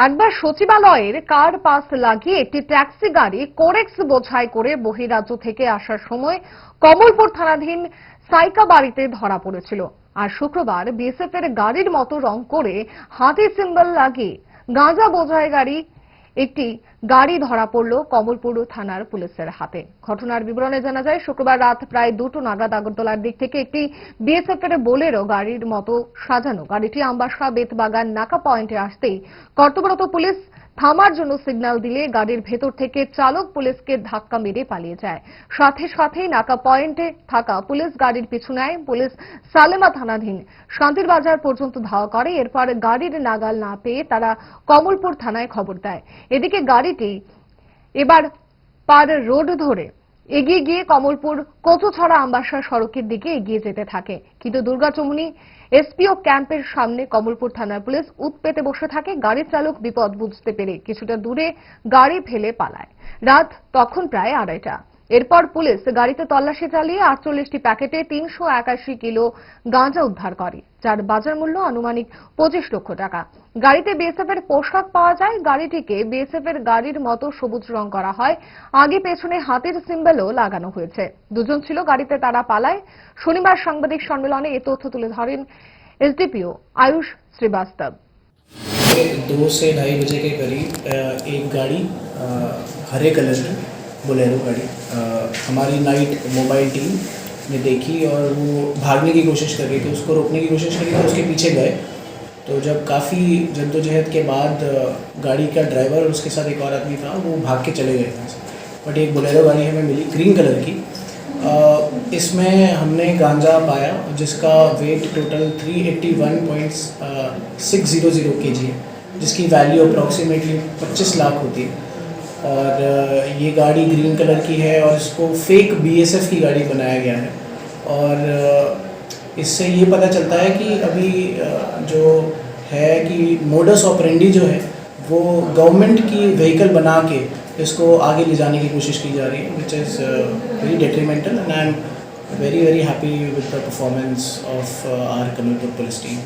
একবার সচিবালয়ের কার পাস লাগিয়ে একটি ট্যাক্সি গাড়ি কোরেক্স বোঝাই করে বহিরাজ্য থেকে আসার সময় কমলপুর থানাধীন সাইকা বাড়িতে ধরা পড়েছিল। আর শুক্রবার বিএসএফ এর গাড়ির মতো রং করে হাতি সিম্বল লাগিয়ে গাঁজা বোঝাই গাড়ি একটি গাড়ি ধরা পড়ল কমলপুর থানার পুলিশের হাতে। ঘটনার বিবরণে জানা যায়, শুক্রবার রাত প্রায় দুটো নাগাদ আগরতলার দিক থেকে একটি বিএসএফ এর বোলেরো গাড়ির মতো সাজানো। গাড়িটি আম্বাসা বেতবাগান নাকা পয়েন্টে আসতেই কর্তব্যরত পুলিশ থামার জন্য সিগন্যাল দিলে গাড়ির ভেতর থেকে চালক পুলিশকে ধাক্কা মেরে পালিয়ে যায়। সাথে সাথেই নাকা পয়েন্টে থাকা পুলিশ গাড়ির পিছু নেয় পুলিশ সালেমা থানাধীন শান্তির বাজার পর্যন্ত ধাওয়া করে। এরপর গাড়ির নাগাল না পেয়ে তারা কমলপুর থানায় খবর দেয়। এদিকে গাড়িটি এবার পার রোড ধরে এগিয়ে গিয়ে কমলপুর কচুছড়া আম্বাসা সড়কের দিকে এগিয়ে যেতে থাকে। কিন্তু দুর্গাচমুনি এসপিও ক্যাম্পের সামনে কমলপুর থানার পুলিশ উৎপেতে বসে থাকে, গাড়ি চালক বিপদ বুঝতে পেরে কিছুটা দূরে গাড়ি ফেলে পালায়। রাত তখন প্রায় আড়াইটা। এরপর পুলিশ গাড়িতে তল্লাশি চালিয়ে আটচল্লিশটি প্যাকেটে তিনশো একাশি কিলো গাঁজা উদ্ধার করে যার বাজার মূল্য আনুমানিক পঁচিশ লক্ষ টাকা গাড়িতে বিএসএফ এর পোশাক পাওয়া যায় গাড়িটিকে বিএসএফ এর গাড়ির মতো সবুজ রং করা হয় আগে পেছনে হাতের সিম্বলও লাগানো হয়েছে দুজন ছিল গাড়িতে তারা পালায় শনিবার সাংবাদিক সম্মেলনে এ তথ্য তুলে ধরেন এসডিপিও আয়ুষ শ্রীবাস্তব दो से ढाई बजे के करीब अ, एक गाड़ी अ, हरे कलर की बोलेरो गाड़ी। हमारी नाइट मोबाइल टीम ने देखी और वो भागने की कोशिश कर रही थी, उसको रोकने की कोशिश करी तो उसके पीछे गए। तो जब काफ़ी जद्दोजहद के बाद गाड़ी का ड्राइवर और उसके साथ एक और आदमी था, वो भाग के चले गए थे बट एक बोलेरो गाड़ी हमें मिली ग्रीन कलर की। इसमें हमने गांजा पाया, जिसका वेट टोटल 381.600 केजी है, जिसकी वैल्यू अप्रॉक्सीमेटली 25 लाख होती है। और ये गाड़ी ग्रीन कलर की है और इसको फेक बीएसएफ की गाड़ी बनाया गया है। और इससे ये पता चलता है कि अभी जो है कि मोडस ऑपरेंडी जो है, वो गवर्नमेंट की व्हीकल बना के इसको आगे ले जाने की कोशिश की जा रही है which is very detrimental and I am very very happy with the performance of our Kamalpur police team